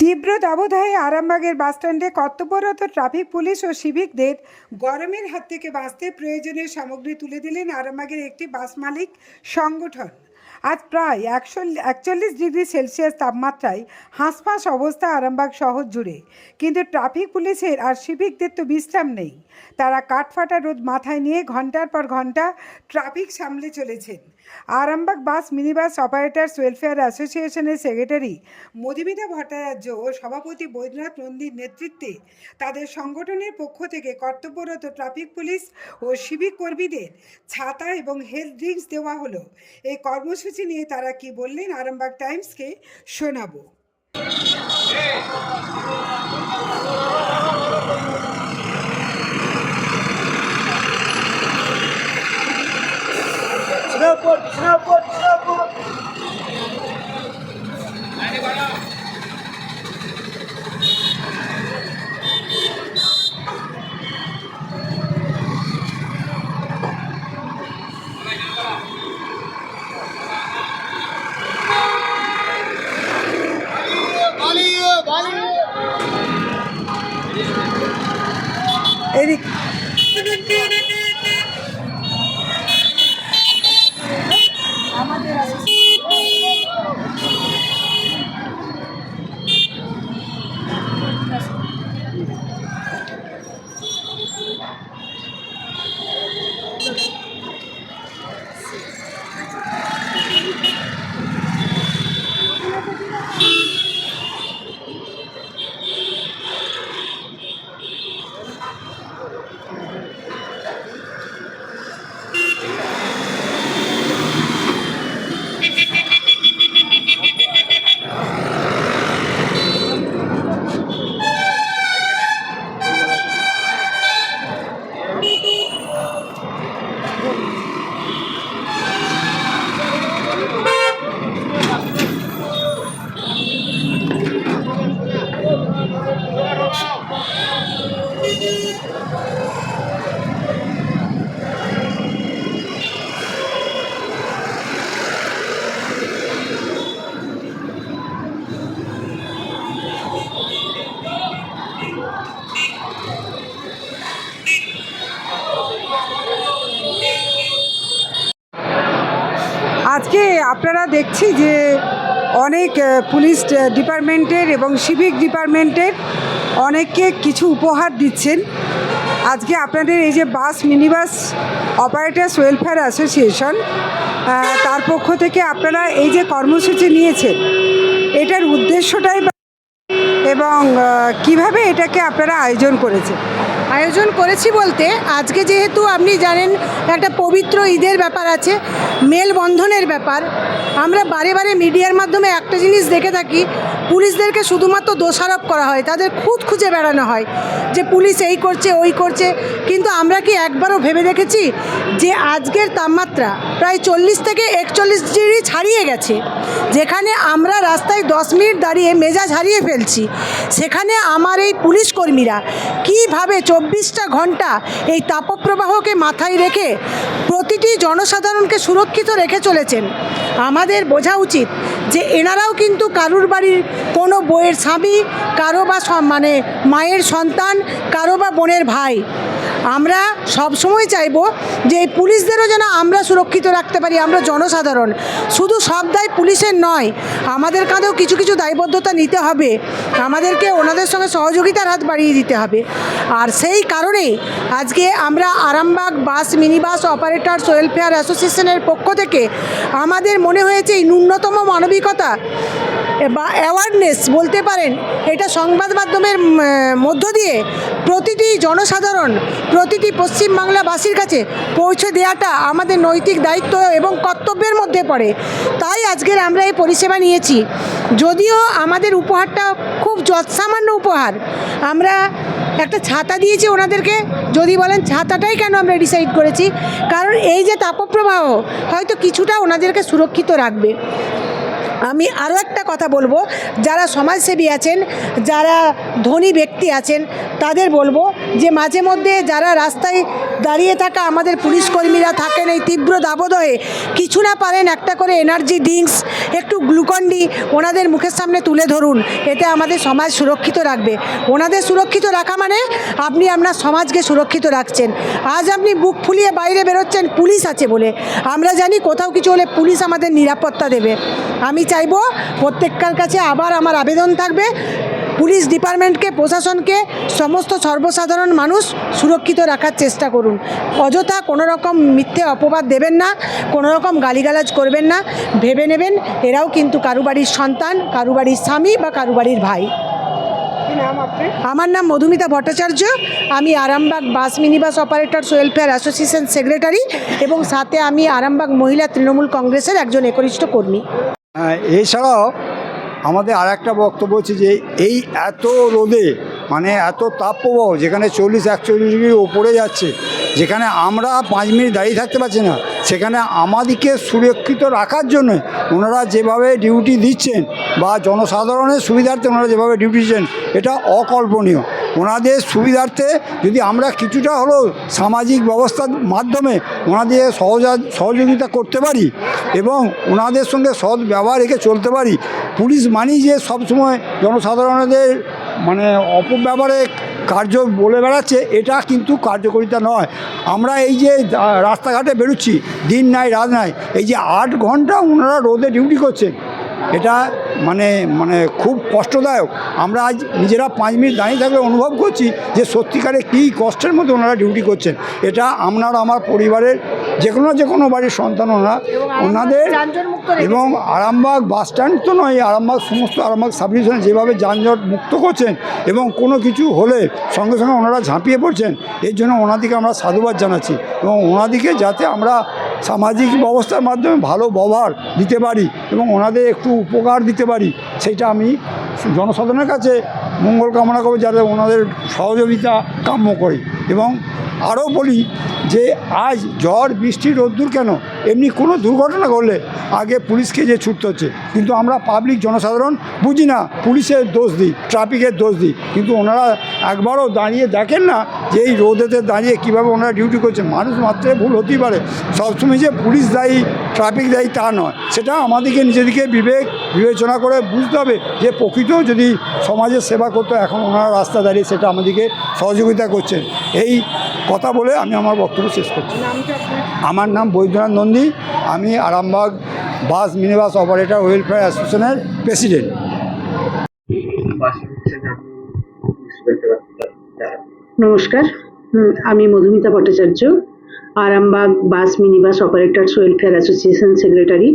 তীব্র দাবদাহে আরামবাগের বাসস্ট্যান্ডে কর্তব্যরত ট্রাফিক পুলিশ ও সিভিকদের গরমের হাত থেকে বাঁচতে প্রয়োজনীয় সামগ্রী তুলে দিলেন আরামবাগের একটি বাস মালিক সংগঠন। আজ প্রায় একশো একচল্লিশ ডিগ্রি সেলসিয়াস তাপমাত্রায় হাঁসফাঁস অবস্থা আরামবাগ শহর জুড়ে। কিন্তু ট্রাফিক পুলিশের আর সিভিকদের তো বিশ্রাম নেই। তারা কাঠফাটা রোদ মাথায় নিয়ে ঘণ্টার পর ঘণ্টা ট্রাফিক সামলে চলেছেন। Arambagh bus, minibus operators welfare অ্যাসোসিয়েশনের সেক্রেটারি মধুমিতা ভট্টাচার্য ও সভাপতি বৈদ্যনাথ নন্দীর নেতৃত্বে তাদের সংগঠনের পক্ষ থেকে কর্তব্যরত ট্রাফিক পুলিশ ও সিভিক কর্মীদের ছাতা এবং হেলথ ড্রিঙ্কস দেওয়া হলো। এই কর্মসূচি নিয়ে তারা কি বললেন? আরামবাগ টাইমসকে শোনাবো। দেখছি যে অনেক পুলিশ ডিপার্টমেন্টের এবং সিভিক ডিপার্টমেন্টের অনেককে কিছু উপহার দিচ্ছেন। আজকে আপনাদের এই যে bus, minibus operators welfare association তার পক্ষ থেকে আপনারা এই যে কর্মসূচি নিয়েছেন, এটার উদ্দেশ্যটাই এবং কীভাবে এটাকে আপনারা আয়োজন করেছেন? আয়োজন করেছি বলতে, আজকে যেহেতু আপনি জানেন একটা পবিত্র ঈদের ব্যাপার আছে, মেলবন্ধনের ব্যাপার, আমরা বারে বারে মিডিয়ার মাধ্যমে একটা জিনিস দেখে থাকি, পুলিশদেরকে শুধুমাত্র দোষারোপ করা হয়, তাদের খুঁত খুঁজে বেড়ানো হয় যে পুলিশ এই করছে, ওই করছে, কিন্তু আমরা কি একবারও ভেবে দেখেছি যে আজকের তাপমাত্রা প্রায় চল্লিশ থেকে একচল্লিশ ডিগ্রি ছাড়িয়ে গেছে। যেখানে আমরা রাস্তায় দশ মিনিট দাঁড়িয়ে মেজাজ হারিয়ে ফেলছি। সেখানে আমার এই পুলিশ কর্মীরা কীভাবে চব্বিশটা ঘণ্টা এই তাপপ্রবাহকে মাথায় রেখে প্রতিটি জনসাধারণকে সুরক্ষিত রেখে চলেছেন? আমাদের বোঝা উচিত যে এনারাও কিন্তু কারুর বাড়ির কোনো বইয়ের স্বামী, কারও বা মানে মায়ের সন্তান, কারও বা বোনের ভাই। আমরা সব সময় চাইব যে এই পুলিশদেরও যেন আমরা সুরক্ষিত রাখতে পারি, আমরা জনসাধারণ। শুধু সব দায় পুলিশের নয়, আমাদের কাঁধেও কিছু কিছু দায়বদ্ধতা নিতে হবে। আমাদেরকে ওনাদের সঙ্গে সহযোগিতার হাত বাড়িয়ে দিতে হবে। আর সেই কারণেই আজকে আমরা Arambagh bus mini bus operators welfare অ্যাসোসিয়েশনের পক্ষ থেকে আমাদের মনে হয়েছে এই ন্যূনতম মানবিকতা বা অ্যাওয়ারনেস বলতে পারেন, এটা সংবাদ মাধ্যমের মধ্য দিয়ে প্রতিটি জনসাধারণ, প্রতিটি পশ্চিমবাংলাবাসীর কাছে পৌঁছে দেওয়াটা আমাদের নৈতিক দায়িত্ব এবং কর্তব্যের মধ্যে পড়ে। তাই আজকের আমরা এই পরিষেবা নিয়েছি। যদিও আমাদের উপহারটা খুব যৎসামান্য উপহার, আমরা একটা ছাতা দিয়েছি ওনাদেরকে, যদি বলেন ছাতাটাই কেন আমরা ডিসাইড করেছি? কারণ এই যে তাপপ্রবাহ, হয়তো কিছুটা ওনাদেরকে সুরক্ষিত রাখবে। আমি আরও একটা কথা বলব। যারা সমাজসেবী আছেন, যারা ধনী ব্যক্তি আছেন, তাদের বলব যে মাঝে মধ্যে যারা রাস্তায় দাঁড়িয়ে থাকা আমাদের পুলিশ কর্মীরা থাকেন এই তীব্র দাবদহে, কিছু না পারেন একটা করে এনার্জি ড্রিঙ্কস একটু গ্লুকন্ডি ওনাদের মুখের সামনে তুলে ধরুন। এতে আমাদের সমাজ সুরক্ষিত রাখবে। ওনাদের সুরক্ষিত রাখা মানে আপনি আপনার সমাজকে সুরক্ষিত রাখছেন। আজ আপনি বুক ফুলিয়ে বাইরে বেরোচ্ছেন, পুলিশ আছে বলে। আমরা জানি কোথাও কিছু হলে পুলিশ আমাদের নিরাপত্তা দেবে। আমি চাইব প্রত্যেককার কাছে আবার আমার আবেদন থাকবে। পুলিশ ডিপার্টমেন্টকে প্রশাসনকে সমস্ত সর্বসাধারণ মানুষ সুরক্ষিত রাখার চেষ্টা করুন। অযথা কোনো রকম মিথ্যে অপবাদ দেবেন না কোনো রকম গালিগালাজ করবেন না। ভেবে নেবেন এরাও কিন্তু কারু বাড়ির সন্তান কারু বাড়ির স্বামী বা কারু বাড়ির ভাই আমার নাম মধুমিতা ভট্টাচার্য। আমি Arambagh bus minibus operators welfare association secretary এবং সাথে আমি আরামবাগ মহিলা তৃণমূল কংগ্রেসের একজন একনিষ্ঠ কর্মী। এছাড়াও আমাদের আর একটা বক্তব্য হচ্ছে যে এই এত রোদে মানে এত তাপপ্রবাহ যেখানে চল্লিশ একচল্লিশ ডিগ্রির ওপরে যাচ্ছে যেখানে আমরা পাঁচ মিনিট দাঁড়িয়ে থাকতে পারছি না, সেখানে আমাদেরকে সুরক্ষিত রাখার জন্য ওনারা যেভাবে ডিউটি দিচ্ছেন বা জনসাধারণের সুবিধার্থে ওনারা যেভাবে ডিউটি দিচ্ছেন, এটা অকল্পনীয়। ওনাদের সুবিধার্থে যদি আমরা কিছুটা হলেও সামাজিক ব্যবস্থার মাধ্যমে ওনাদের সহজা, সহযোগিতা করতে পারি এবং ওনাদের সঙ্গে সৎ ব্যবহার রেখে চলতে পারি, পুলিশ মানি যে সবসময় জনসাধারণদের মানে অপব্যবহারে কার্য বলে বেড়াচ্ছে, এটা কিন্তু কার্যকরিতা নয়। আমরা এই যে রাস্তাঘাটে বেরোচ্ছি, দিন নাই, রাত নাই, এই যে আট ঘণ্টা ওনারা রোদে ডিউটি করছেন, এটা মানে মানে খুব কষ্টদায়ক। আমরা আজ নিজেরা পাঁচ মিনিট দাঁড়িয়ে থাকলে অনুভব করছি যে সত্যিকারে কী কষ্টের মধ্যে ওনারা ডিউটি করছেন। এটা আপনার আমার পরিবারের যে কোনো যে কোনো বাড়ির সন্তান ওনারা ওনাদের এবং আরামবাগ বাস স্ট্যান্ড তো নয় আরামবাগ সমস্ত আরামবাগ সাব ডিভিশনে যেভাবে যানজট মুক্ত করছেন এবং কোনো কিছু হলে সঙ্গে সঙ্গে ওনারা ঝাঁপিয়ে পড়ছেন এর জন্য ওনাদিকে আমরা সাধুবাদ জানাচ্ছি এবং ওনাদিকে যাতে আমরা সামাজিক ব্যবস্থার মাধ্যমে ভালো ব্যবহার দিতে পারি এবং ওনাদের একটু উপকার দিতে পারি, সেটা আমি জনসাধারণের কাছে মঙ্গল কামনা করব যাতে ওনাদের সহযোগিতা কাম্য করি এবং আরও বলি যে আজ ঝড়, বৃষ্টি, রোদ্দুর কেন? এমনি কোনো দুর্ঘটনা ঘটলে আগে পুলিশকে যে ছুটতে হচ্ছে। কিন্তু আমরা পাবলিক জনসাধারণ বুঝি না, পুলিশের দোষ দিই ট্রাফিকের দোষ দিই। কিন্তু ওনারা একবারও দাঁড়িয়ে দেখেন না যে এই রোদেতে দাঁড়িয়ে কীভাবে ওনারা ডিউটি করছেন মানুষ মাত্রে ভুল হতেই পারে। সবসময় যে পুলিশ দায়ী ট্রাফিক দায়ী তা নয়। সেটা আমাদেরকে, নিজেদেরকে বিবেক, বিবেচনা করে বুঝতে হবে যে প্রকৃত যদি সমাজের সেবা করতো, এখন ওনারা রাস্তা দাঁড়িয়ে সেটা আমাদেরকে সহযোগিতা করছেন। এই কথা বলে আমি আমার বক্তব্য শেষ করছি। আমার নাম বৈদ্যনাথ নন্দী, আমি Arambagh bus minibus operator welfare অ্যাসোসিয়েশনের প্রেসিডেন্ট। নমস্কার আমি Madhumita Bhattacharya, Arambagh bus minibus operators welfare association secretary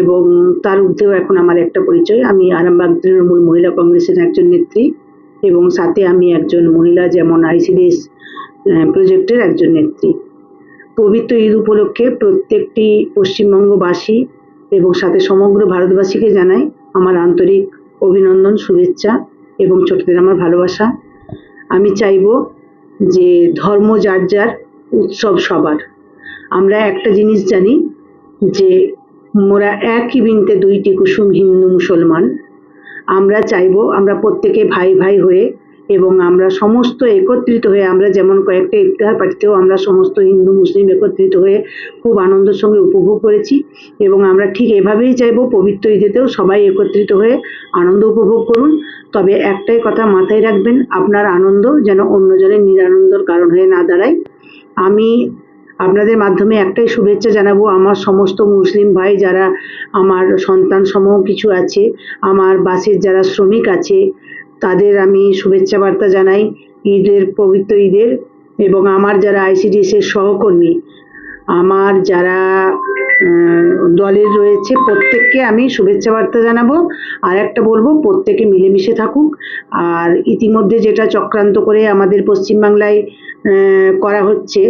এবং তার ঊর্ধ্বেও এখন আমার একটা পরিচয়। আমি আরামবাগ তৃণমূল মহিলা কংগ্রেসের একজন নেত্রী। এবং সাথে আমি একজন মহিলা যেমন আইসিডিএস প্রজেক্টের একজন নেত্রী। পবিত্র ঈদ উপলক্ষে প্রত্যেকটি পশ্চিমবঙ্গবাসী এবং সাথে সমগ্র ভারতবাসীকে জানাই আমার আন্তরিক অভিনন্দন, শুভেচ্ছা এবং ছোটদের আমার ভালোবাসা। আমি চাইব যে ধর্ম যার যার উৎসব সবার। আমরা একটা জিনিস জানি যে মোরা একই বিনতে দুইটি কুসুম হিন্দু মুসলমান। আমরা চাইব, আমরা প্রত্যেকে ভাই ভাই হয়ে এবং আমরা সমস্ত একত্রিত হয়ে, আমরা যেমন কয়েকটা ইফতার পার্টিতেও আমরা সমস্ত হিন্দু, মুসলিম একত্রিত হয়ে খুব আনন্দের সঙ্গে উপভোগ করেছি এবং আমরা ঠিক এভাবেই চাইব পবিত্র ঈদেতেও সবাই একত্রিত হয়ে আনন্দ উপভোগ করুন। তবে একটাই কথা মাথায় রাখবেন, আপনার আনন্দ যেন অন্যজনের নিরানন্দর কারণ হয়ে না দাঁড়ায়। আমি আপনাদের মাধ্যমে একটাই শুভেচ্ছা জানাব, আমার সমস্ত মুসলিম ভাই যারা আমার সন্তান সমূহ কিছু আছে, আমার বাসের যারা শ্রমিক আছে, তাদের আমি শুভেচ্ছা বার্তা জানাই ঈদের, পবিত্র ঈদের এবং আমার যারা আইসিডিএস এর সহকর্মী, আমার যারা দলের রয়েছে প্রত্যেককে আমি শুভেচ্ছা বার্তা জানাব। আর একটা বলব, প্রত্যেকে মিলেমিশে থাকুক। আর ইতিমধ্যে যেটা চক্রান্ত করে আমাদের পশ্চিমবাংলায় করা হচ্ছে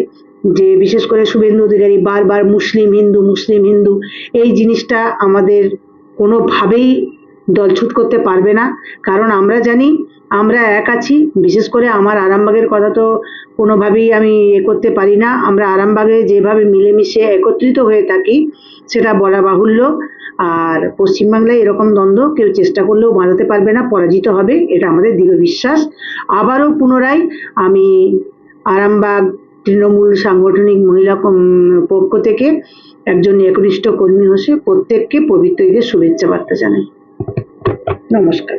যে বিশেষ করে শুভেন্দু অধিকারী বারবার মুসলিম, হিন্দু মুসলিম, হিন্দু, এই জিনিসটা আমাদের কোনোভাবেই দলছুট করতে পারবে না। কারণ আমরা জানি, আমরা এক আছি, বিশেষ করে আমার আরামবাগের কথা তো কোনোভাবেই আমি এ করতে পারি না। আমরা আরামবাগে যেভাবে মিলেমিশে একত্রিত হয়ে থাকি, সেটা বলা বাহুল্য। আর পশ্চিমবাংলায় এরকম দ্বন্দ্ব কেউ চেষ্টা করলেও বাঁধাতে পারবে না, পরাজিত হবে, এটা আমাদের দৃঢ় বিশ্বাস। আবারও পুনরায় আমি আরামবাগ তৃণমূল সাংগঠনিক মহিলা পক্ষ থেকে একজন একনিষ্ঠ কর্মী হসে প্রত্যেককে পবিত্র ঈদের শুভেচ্ছা বার্তা জানাই। নমস্কার।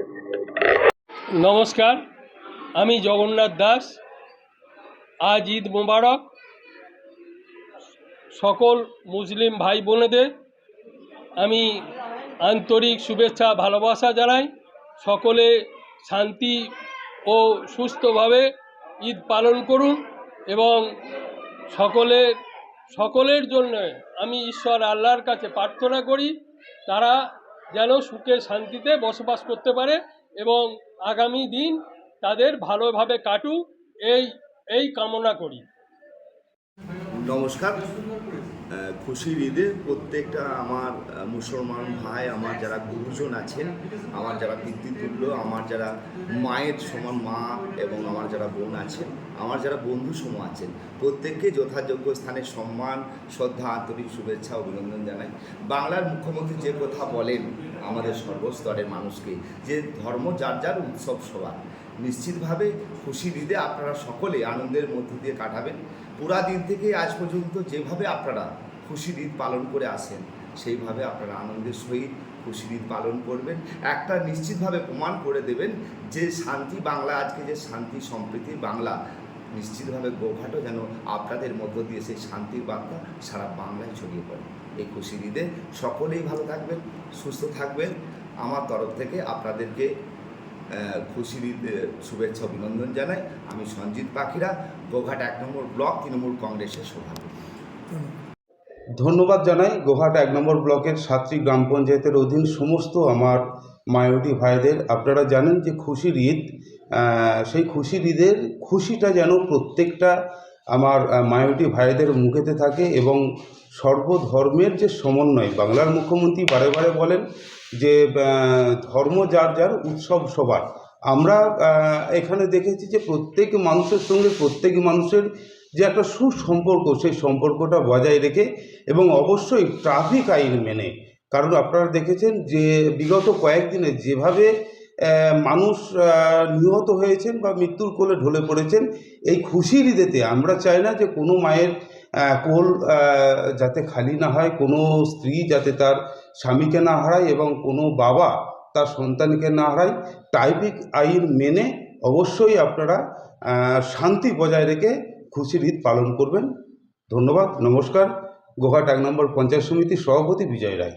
নমস্কার, আমি জগন্নাথ দাস। আজ ঈদ মোবারক। সকল মুসলিম ভাই বোনেদের আমি আন্তরিক শুভেচ্ছা, ভালোবাসা জানাই। সকলে শান্তি ও সুস্থভাবে ঈদ পালন করুন। এবং সকলের সকলের জন্য আমি ঈশ্বর আল্লাহর কাছে প্রার্থনা করি, তারা যেন সুখে শান্তিতে বসবাস করতে পারে এবং আগামী দিন তাদের ভালোভাবে কাটু এই এই কামনা করি। নমস্কার। খুশির ঈদে প্রত্যেকটা আমার মুসলমান ভাই, আমার যারা গুরুজন আছেন, আমার যারা পিতৃতুল্য আমার যারা মায়ের সমান মা এবং আমার যারা বোন আছেন, আমার যারা বন্ধু সম আছেন, প্রত্যেককে যথাযোগ্য স্থানে সম্মান, শ্রদ্ধা, আন্তরিক শুভেচ্ছা, অভিনন্দন জানাই। বাংলার মুখ্যমন্ত্রী যে কথা বলেন, আমাদের সর্বস্তরের মানুষকে, যে ধর্ম যার যার উৎসব সবার নিশ্চিতভাবে খুশির ঈদে আপনারা সকলে আনন্দের মধ্য দিয়ে কাটাবেন। পুরা দিন থেকে আজ পর্যন্ত যেভাবে আপনারা খুশির ঈদ পালন করে আসেন, সেইভাবে আপনারা আনন্দের সহিত খুশির ঈদ পালন করবেন। একটা নিশ্চিতভাবে প্রমাণ করে দেবেন যে শান্তি বাংলা, আজকে যে শান্তি সম্প্রীতি বাংলা, নিশ্চিতভাবে গোঘাটও যেন আপনাদের মধ্য দিয়ে সেই শান্তির বার্তা সারা বাংলায় ছড়িয়ে পড়ে। এই খুশির ঈদে সকলেই ভালো থাকবেন, সুস্থ থাকবেন। আমার তরফ থেকে আপনাদেরকে খুশির শুভেচ্ছা অভিনন্দন জানাই। আমি সঞ্জিত পাখিরা, গোঘাট এক নম্বর ব্লক, তৃণমূল কংগ্রেসের সভাপতি। ধন্যবাদ জানাই গোহাট এক নম্বর ব্লকের সাতটি গ্রাম পঞ্চায়েতের অধীন সমস্ত আমার মায়োটি ভাইদের। আপনারা জানেন যে খুশির ঈদ সেই খুশির ঈদের খুশিটা যেন প্রত্যেকটা আমার মায়োটি ভাইদের মুখেতে থাকে এবং সর্বধর্মের যে সমন্বয়, বাংলার মুখ্যমন্ত্রী বারে বারে বলেন যে ধর্ম যার যার উৎসব সবার। আমরা এখানে দেখেছি যে প্রত্যেক মানুষের সঙ্গে প্রত্যেক মানুষের যে একটা সুসম্পর্ক, সেই সম্পর্কটা বজায় রেখে এবং অবশ্যই ট্রাফিক আইন মেনে। কারণ আপনারা দেখেছেন যে, বিগত কয়েকদিনে যেভাবে মানুষ নিহত হয়েছেন বা মৃত্যুর কোলে ঢলে পড়েছেন, এই খুশির ঈদেতে আমরা চাই না যে কোনো মায়ের কোল যাতে খালি না হয়, কোনো স্ত্রী যাতে তার স্বামীকে না হারায় এবং কোনো বাবা তার সন্তানকে না হারায় টাইপিক আইন মেনে অবশ্যই আপনারা শান্তি বজায় রেখে খুশির ঈদ পালন করবেন। ধন্যবাদ, নমস্কার। গোহাট এক নম্বর পঞ্চায়েত সমিতির সভাপতি বিজয় রায়।